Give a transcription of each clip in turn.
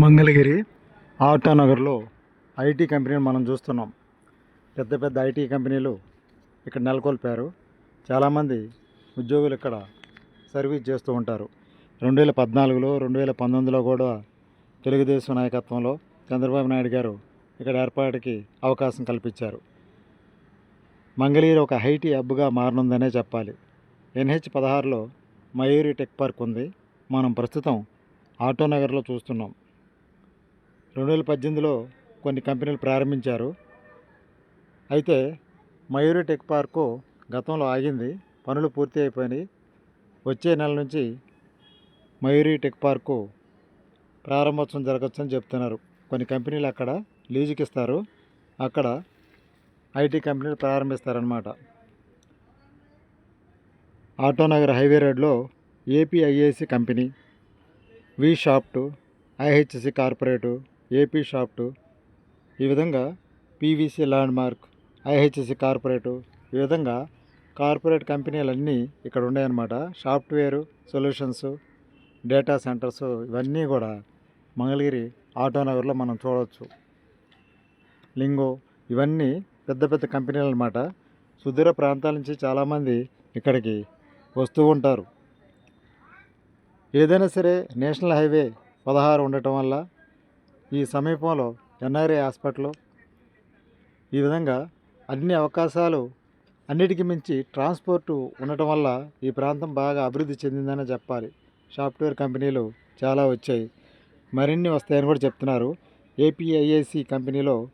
Mangalagiri ఆటానగర్లో IT కంపెనీని మనం చూస్తున్నాం. పెద్ద పెద్ద ఐటీ కంపెనీలు ఇక్కడ నెలకొల్పారు. చాలామంది ఉద్యోగులు ఇక్కడ సర్వీస్ చేస్తూ ఉంటారు. రెండు వేల పద్నాలుగులో రెండు వేల పంతొమ్మిదిలో కూడా తెలుగుదేశం నాయకత్వంలో చంద్రబాబు నాయుడు గారు ఇక్కడ ఏర్పాటుకి అవకాశం కల్పించారు. మంగళగిరి ఒక ఐటీ హబ్గా మారనుందనే చెప్పాలి. ఎన్హెచ్ పదహారులో మయూరి టెక్ పార్క్ ఉంది. మనం ప్రస్తుతం ఆటోనగర్లో చూస్తున్నాం. రెండు వేల పద్దెనిమిదిలో కొన్ని కంపెనీలు ప్రారంభించారు. అయితే మయూరి టెక్ పార్కు గతంలో ఆగింది. పనులు పూర్తి అయిపోయినాయి. వచ్చే నెల నుంచి మయూరి టెక్ పార్కు ప్రారంభోత్సవం జరగచ్చని చెప్తున్నారు. కొన్ని కంపెనీలు అక్కడ లీజుకి ఇస్తారు అక్కడ ఐటీ కంపెనీలు ప్రారంభిస్తారనమాట ఆటోనగర్ హైవే రోడ్లో ఏపీఐఏసి కంపెనీ వి shaft IHC corporate AP shaft. ఈ విధంగా PVC landmark IHC corporate ఈ విధంగా కార్పొరేట్ కంపెనీలన్నీ ఇక్కడ ఉన్నాయన్నమాట. సాఫ్ట్వేరు సొల్యూషన్స్ డేటా సెంటర్స్ ఇవన్నీ కూడా మంగళగిరి ఆటోనగర్లో మనం చూడవచ్చు లింగో ఇవన్నీ పెద్ద పెద్ద కంపెనీలు అనమాట సుదూర ప్రాంతాల నుంచి చాలామంది ఇక్కడికి వస్తూ ఉంటారు. ఏదైనా సరే నేషనల్ హైవే పదహారు ఉండటం వల్ల ఈ సమీపంలో ఎన్ఆర్ఐ హాస్పిటల్. ఈ విధంగా అన్ని అవకాశాలు అన్నిటికీ మించి ట్రాన్స్పోర్ట్ ఉండటం వల్ల ఈ ప్రాంతం బాగా అభివృద్ధి చెందిందనే చెప్పాలి. సాఫ్ట్వేర్ కంపెనీలు చాలా వచ్చాయి. మరిన్ని వస్తాయని కూడా చెప్తున్నారు. ఏపీఐఏసి కంపెనీలో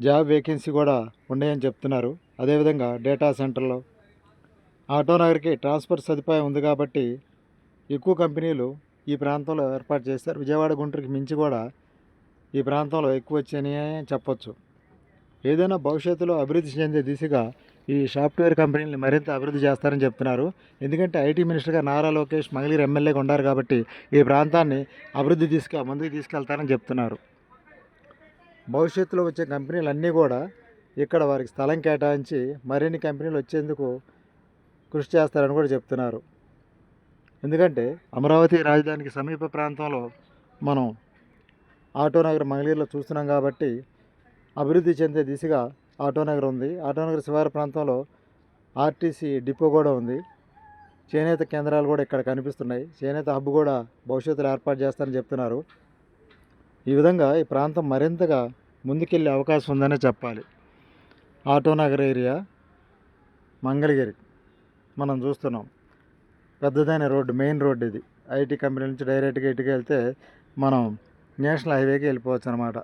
జాబ్ వేకెన్సీ కూడా ఉన్నాయని చెప్తున్నారు. అదేవిధంగా డేటా సెంటర్లో ఆటోనగర్కి ట్రాన్స్పోర్ట్ సదుపాయం ఉంది కాబట్టి ఎక్కువ కంపెనీలు ఈ ప్రాంతంలో ఏర్పాటు చేస్తారు విజయవాడ గుంటూరుకి మించి కూడా ఈ ప్రాంతంలో ఎక్కువ వచ్చాయని చెప్పొచ్చు. ఏదైనా భవిష్యత్తులో అభివృద్ధి చెందే దిశగా ఈ సాఫ్ట్వేర్ కంపెనీలని మరింత అభివృద్ధి చేస్తారని చెప్తున్నారు. ఎందుకంటే ఐటీ మినిస్టర్గా నారా లోకేష్ మంగళగిరి ఎమ్మెల్యేగా ఉన్నారు కాబట్టి ఈ ప్రాంతాన్ని అభివృద్ధి తీసుకు ముందుకు తీసుకెళ్తారని చెప్తున్నారు. భవిష్యత్తులో వచ్చే కంపెనీలు అన్నీ కూడా ఇక్కడ వారికి స్థలం కేటాయించి మరిన్ని కంపెనీలు వచ్చేందుకు కృషి చేస్తారని కూడా చెప్తున్నారు. ఎందుకంటే అమరావతి రాజధానికి సమీప ప్రాంతంలో మనం ఆటోనగర్ మంగళీరులో చూస్తున్నాం కాబట్టి అభివృద్ధి చెందే దిశగా ఆటోనగర్ ఉంది. ఆటోనగర్ శివారు ప్రాంతంలో ఆర్టీసీ డిపో కూడా ఉంది. చేనేత కేంద్రాలు కూడా ఇక్కడ కనిపిస్తున్నాయి. చేనేత హబ్ కూడా భవిష్యత్తులో ఏర్పాటు చేస్తారని చెప్తున్నారు. ఈ విధంగా ఈ ప్రాంతం మరింతగా ముందుకెళ్ళే అవకాశం ఉందనే చెప్పాలి. ఆటోనగర్ ఏరియా మంగళగిరి మనం చూస్తున్నాం. పెద్దదైన రోడ్డు మెయిన్ రోడ్డు ఇది. ఐటీ కంపెనీ నుంచి డైరెక్ట్గా ఇటుకి వెళ్తే మనం నేషనల్ హైవేకి వెళ్ళిపోవచ్చు అనమాట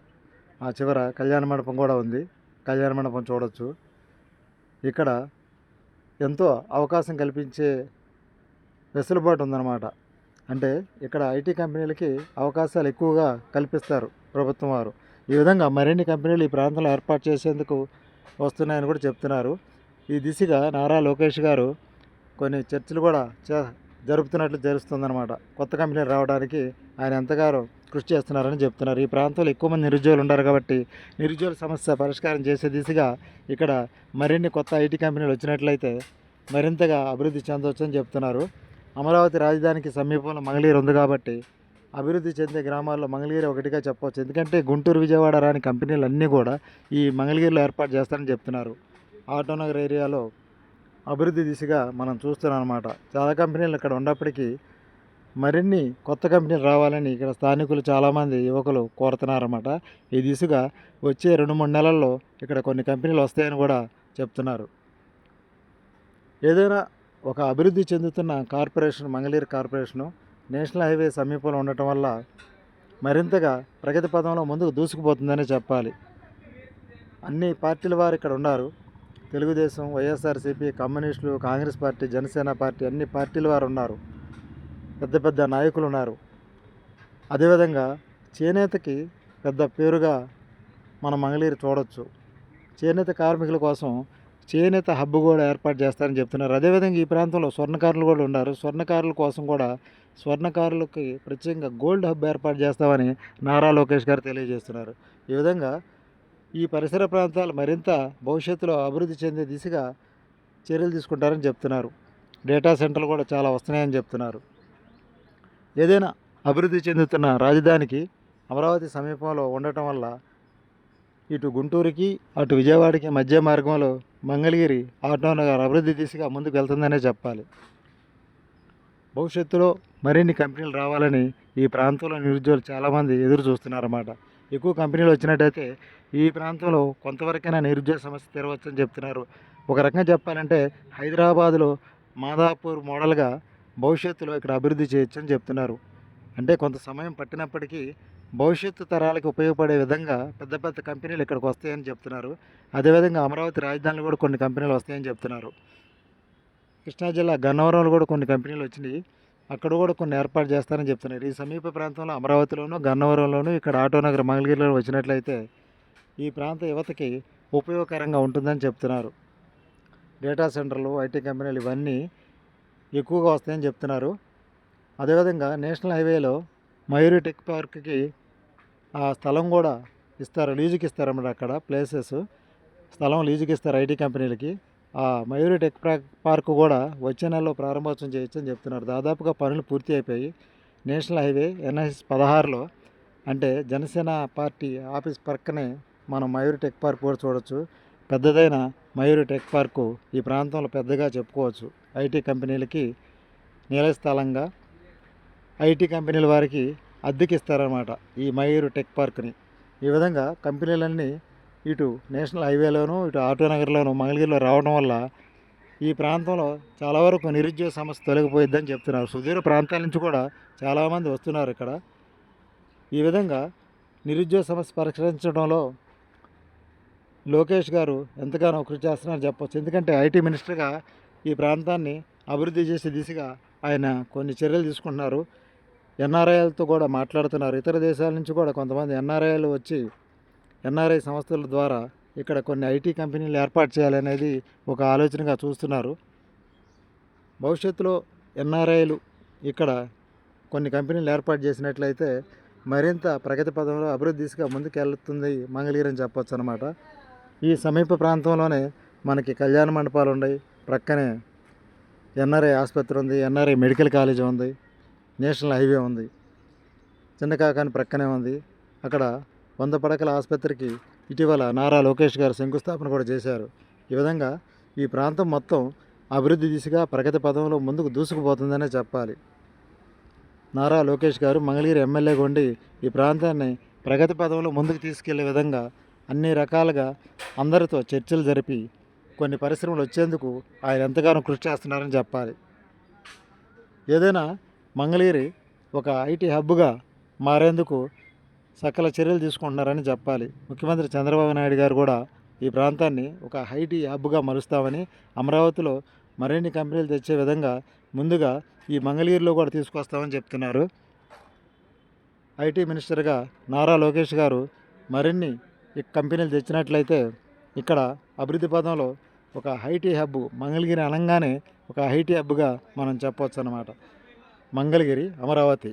ఆ చివర కళ్యాణ మండపం కూడా ఉంది. కళ్యాణ మండపం చూడొచ్చు. ఇక్కడ ఎంతో అవకాశం కల్పించే వెసులుబాటు ఉందన్నమాట. అంటే ఇక్కడ ఐటీ కంపెనీలకి అవకాశాలు ఎక్కువగా కల్పిస్తారు ప్రభుత్వం వారు. ఈ విధంగా మరిన్ని కంపెనీలు ఈ ప్రాంతంలో ఏర్పాటు చేసేందుకు వస్తున్నాయని కూడా చెప్తున్నారు. ఈ దిశగా నారా లోకేష్ గారు కొన్ని చర్చలు కూడా చే జరుపుతున్నట్లు తెలుస్తుందన్నమాట. కొత్త కంపెనీలు రావడానికి ఆయన ఎంతగానో కృషి చేస్తున్నారని చెప్తున్నారు. ఈ ప్రాంతంలో ఎక్కువ మంది నిరుద్యోగులు ఉంటారు కాబట్టి నిరుద్యోగుల సమస్య పరిష్కారం చేసే దిశగా ఇక్కడ మరిన్ని కొత్త ఐటీ కంపెనీలు వచ్చినట్లయితే మరింతగా అభివృద్ధి చెందవచ్చని చెప్తున్నారు. అమరావతి రాజధానికి సమీపంలో మంగళగిరి ఉంది కాబట్టి అభివృద్ధి చెందే గ్రామాల్లో మంగళగిరి ఒకటిగా చెప్పవచ్చు. ఎందుకంటే గుంటూరు విజయవాడ రాని కంపెనీలు అన్నీ కూడా ఈ మంగళగిరిలో ఏర్పాటు చేస్తారని చెప్తున్నారు. ఆటోనగర్ ఏరియాలో అభివృద్ధి దిశగా మనం చూస్తున్నాం అనమాట చాలా కంపెనీలు ఇక్కడ ఉన్నప్పటికీ మరిన్ని కొత్త కంపెనీలు రావాలని ఇక్కడ స్థానికులు చాలామంది యువకులు కోరుతున్నారన్నమాట. ఈ దిశగా వచ్చే రెండు మూడు నెలల్లో ఇక్కడ కొన్ని కంపెనీలు వస్తాయని కూడా చెప్తున్నారు. ఏదైనా ఒక అభివృద్ధి చెందుతున్న corporation Mangalagiri corporation national highway సమీపంలో ఉండటం వల్ల మరింతగా ప్రగతి పదంలో ముందుకు దూసుకుపోతుందని చెప్పాలి. అన్ని పార్టీల వారు ఇక్కడ ఉన్నారు. తెలుగుదేశం వైఎస్ఆర్సీపీ కమ్యూనిస్టులు కాంగ్రెస్ పార్టీ జనసేన పార్టీ అన్ని పార్టీల వారు ఉన్నారు. పెద్ద పెద్ద నాయకులు ఉన్నారు. అదేవిధంగా చేనేతకి పెద్ద పేరుగా మన మంగళగిరి చూడొచ్చు. చేనేత కార్మికుల కోసం చేనేత హబ్ కూడా ఏర్పాటు చేస్తారని చెప్తున్నారు. అదేవిధంగా ఈ ప్రాంతంలో స్వర్ణకారులు కూడా ఉన్నారు. స్వర్ణకారుల కోసం కూడా స్వర్ణకారులకి ప్రత్యేకంగా గోల్డ్ హబ్ ఏర్పాటు చేస్తామని నారా లోకేష్ గారు తెలియజేస్తున్నారు. ఈ విధంగా ఈ పరిసర ప్రాంతాలు మరింత భవిష్యత్తులో అభివృద్ధి చెందే దిశగా చర్యలు తీసుకుంటారని చెప్తున్నారు. డేటా సెంటర్లు కూడా చాలా వస్తున్నాయని చెప్తున్నారు. ఏదైనా అభివృద్ధి చెందుతున్న రాజధానికి అమరావతి సమీపంలో ఉండటం వల్ల ఇటు గుంటూరుకి అటు విజయవాడకి మధ్య మార్గంలో మంగళగిరి ఆటోనగర్ అభివృద్ధి దిశగా ముందుకు వెళ్తుందనే చెప్పాలి. భవిష్యత్తులో మరిన్ని కంపెనీలు రావాలని ఈ ప్రాంతంలో నిరుద్యోగులు చాలామంది ఎదురు చూస్తున్నారన్నమాట ఎక్కువ కంపెనీలు వచ్చినట్టయితే ఈ ప్రాంతంలో కొంతవరకైనా నిరుద్యోగ సమస్య తీరవచ్చని చెప్తున్నారు. ఒక రకంగా చెప్పాలంటే హైదరాబాదులో మాదాపూర్ మోడల్గా భవిష్యత్తులో ఇక్కడ అభివృద్ధి చేయొచ్చని చెప్తున్నారు. అంటే కొంత సమయం పట్టినప్పటికీ భవిష్యత్తు తరాలకు ఉపయోగపడే విధంగా పెద్ద పెద్ద కంపెనీలు ఇక్కడికి వస్తాయని చెప్తున్నారు. అదేవిధంగా అమరావతి రాజధానిలో కూడా కొన్ని కంపెనీలు వస్తాయని చెప్తున్నారు. కృష్ణా జిల్లా గన్నవరంలో కూడా కొన్ని కంపెనీలు వచ్చినాయి. అక్కడ కూడా కొన్ని ఏర్పాటు చేస్తారని చెప్తున్నారు. ఈ సమీప ప్రాంతంలో అమరావతిలోను గన్నవరంలోను ఇక్కడ ఆటోనగర్ మంగళగిరిలో వచ్చినట్లయితే ఈ ప్రాంత యువతకి ఉపయోగకరంగా ఉంటుందని చెప్తున్నారు. డేటా సెంటర్లు ఐటీ కంపెనీలు ఇవన్నీ ఎక్కువగా వస్తాయని చెప్తున్నారు. అదేవిధంగా నేషనల్ హైవేలో మయూరి టెక్ పార్క్కి ఆ స్థలం కూడా ఇస్తారు లీజుకి ఇస్తారన్నమాట అక్కడ ప్లేసెస్. స్థలం లీజుకి ఇస్తారు ఐటీ కంపెనీలకి. మయూరి టెక్ పార్క్ కూడా వచ్చే నెలలో ప్రారంభోత్సవం చేయొచ్చు అని చెప్తున్నారు. దాదాపుగా పనులు పూర్తి అయిపోయి నేషనల్ హైవే ఎన్ఎస్ పదహారులో అంటే జనసేన పార్టీ ఆఫీస్ పక్కనే మనం మయూరి టెక్ పార్క్ కూడా చూడొచ్చు. పెద్దదైన మయూరి టెక్ పార్కు ఈ ప్రాంతంలో పెద్దగా చెప్పుకోవచ్చు. ఐటీ కంపెనీలకి నీలస్థలంగా ఐటీ కంపెనీల వారికి అద్దెకి ఇస్తారన్నమాట ఈ మయూరు టెక్ పార్క్ని. ఈ విధంగా కంపెనీలన్నీ ఇటు నేషనల్ హైవేలోను ఇటు ఆటోనగర్లోను మంగళగిరిలో రావడం వల్ల ఈ ప్రాంతంలో చాలా వరకు నిరుద్యోగ సమస్య తొలగిపోయిద్దని చెప్తున్నారు. సుదూర ప్రాంతాల నుంచి కూడా చాలామంది వస్తున్నారు ఇక్కడ. ఈ విధంగా నిరుద్యోగ సమస్య పరిష్కరించడంలో లోకేష్ గారు ఎంతగానో కృషి చేస్తున్నారని చెప్పొచ్చు. ఎందుకంటే ఐటీ మినిస్టర్గా ఈ ప్రాంతాన్ని అభివృద్ధి చేసే దిశగా ఆయన కొన్ని చర్యలు తీసుకుంటున్నారు. ఎన్ఆర్ఐలతో కూడా మాట్లాడుతున్నారు. ఇతర దేశాల నుంచి కూడా కొంతమంది ఎన్ఆర్ఐలు వచ్చి ఎన్ఆర్ఐ సంస్థల ద్వారా ఇక్కడ కొన్ని ఐటీ కంపెనీలు ఏర్పాటు చేయాలనేది ఒక ఆలోచనగా చూస్తున్నారు. భవిష్యత్తులో ఎన్ఆర్ఐలు ఇక్కడ కొన్ని కంపెనీలు ఏర్పాటు చేసినట్లయితే మరింత ప్రగతి పదంలో అభివృద్ధి దిశగా ముందుకెళ్తుంది మంగళగిరి అని చెప్పొచ్చు అనమాట ఈ సమీప ప్రాంతంలోనే మనకి కళ్యాణ మండపాలు ఉన్నాయి. ప్రక్కనే ఎన్ఆర్ఐ ఆసుపత్రి ఉంది ఎన్ఆర్ఐ మెడికల్ కాలేజ్ ఉంది నేషనల్ హైవే ఉంది చిన్నకాకాని ప్రక్కనే ఉంది. అక్కడ వంద పడకల ఆసుపత్రికి ఇటీవల నారా లోకేష్ గారు శంకుస్థాపన కూడా చేశారు. ఈ విధంగా ఈ ప్రాంతం మొత్తం అభివృద్ధి దిశగా ప్రగతి పదంలో ముందుకు దూసుకుపోతుందనే చెప్పాలి. నారా లోకేష్ గారు మంగళగిరి ఎమ్మెల్యేగా ఉండి ఈ ప్రాంతాన్ని ప్రగతి పదంలో ముందుకు తీసుకెళ్ళే విధంగా అన్ని రకాలుగా అందరితో చర్చలు జరిపి కొన్ని పరిశ్రమలు వచ్చేందుకు ఆయన ఎంతగానో కృషి చేస్తున్నారని చెప్పాలి. ఏదైనా మంగళగిరి ఒక ఐటీ హబ్గా మారేందుకు సకల చర్యలు తీసుకుంటున్నారని చెప్పాలి. ముఖ్యమంత్రి చంద్రబాబు నాయుడు గారు కూడా ఈ ప్రాంతాన్ని ఒక హైటీ హబ్గా మలుస్తామని అమరావతిలో మరిన్ని కంపెనీలు తెచ్చే విధంగా ముందుగా ఈ మంగళగిరిలో కూడా తీసుకొస్తామని చెప్తున్నారు. ఐటీ మినిస్టర్గా నారా లోకేష్ గారు మరిన్ని ఈ కంపెనీలు తెచ్చినట్లయితే ఇక్కడ అభివృద్ధి పదంలో ఒక హైటీ హబ్ మంగళగిరి అనగానే ఒక హైటీ హబ్గా మనం చెప్పవచ్చు అన్నమాట మంగళగిరి అమరావతి.